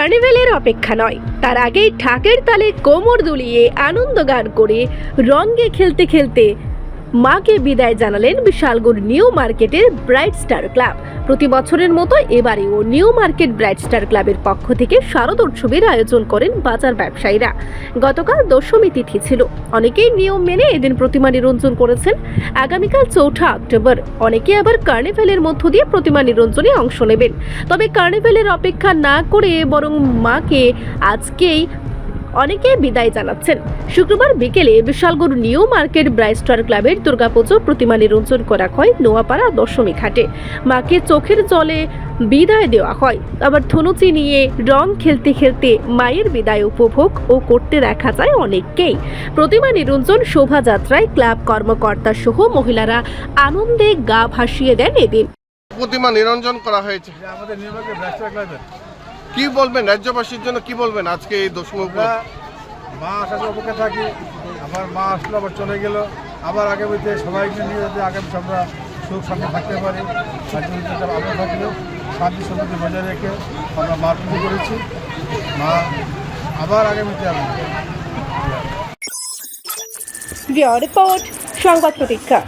কার্নিভেলের অপেক্ষা নয়। তার আগেই ঠাকের তালে কোমর দুলিয়ে আনন্দ গান করে রঙ্গে খেলতে খেলতে মাকে বিদায় জানালেন বিশালগড় নিউ মার্কেটের ব্রাইট স্টার ক্লাব। প্রতি বছরের মতো এবারেও নিউ মার্কেট ব্রাইট স্টার ক্লাবের পক্ষ থেকে শারদ উৎসবের আয়োজন করেন বাজার ব্যবসায়ীরা। গতকাল দশমী তিথি ছিল। অনেকেই নিয়ম মেনে এদিন প্রতিমা নিরঞ্জন করেছেন। আগামীকাল চৌঠা অক্টোবর। অনেকে আবার কার্নিভেলের মধ্য দিয়ে প্রতিমা নিরঞ্জনে অংশ নেবেন। তবে কার্নিভেলের অপেক্ষা না করে বরং মাকে আজকেই অনেকে বিদায় জানাচ্ছেন। শুক্রবার বিকেলে বিশালগড় নিউ মার্কেট ব্রাইস্টার ক্লাবের দুর্গাপুজো প্রতিমা নিরঞ্জন করা হয় নোয়াপাড়া দশমী ঘাটে। মাকে চোখের জলে বিদায় দেওয়া হয়। আবার ধনুচি নিয়ে রং খেলতে খেলতে মায়ের বিদায় উপভোগ ও করতে দেখা যায় অনেককেই। প্রতিমা নিরঞ্জন শোভাযাত্রায় ক্লাব কর্মকর্তা সহ মহিলারা আনন্দে গা ভাসিয়ে দেন এদিন। প্রতিমা নিরঞ্জন করা হয়েছে। যে আমাদের ক্লাবের। কি বলবেন? রাজ্যবাসীর জন্য কি বলবেন আজকে এই দশমী আমরা? মা আসার অপেক্ষা থাকি। আবার মা আসলো আবার চলে গেল। আবার আগে আগামীতে সবাইকে নিয়ে যাতে আগামী আমরা সুখ শান্তি থাকতে পারি আমরা থাকলেও শান্তি সম্পত্তি বজায় রেখে আমরা মা পুজো করেছি। মা আবার আগামীতে আসবে। রিপোর্ট সংবাদ প্রতীক্ষা।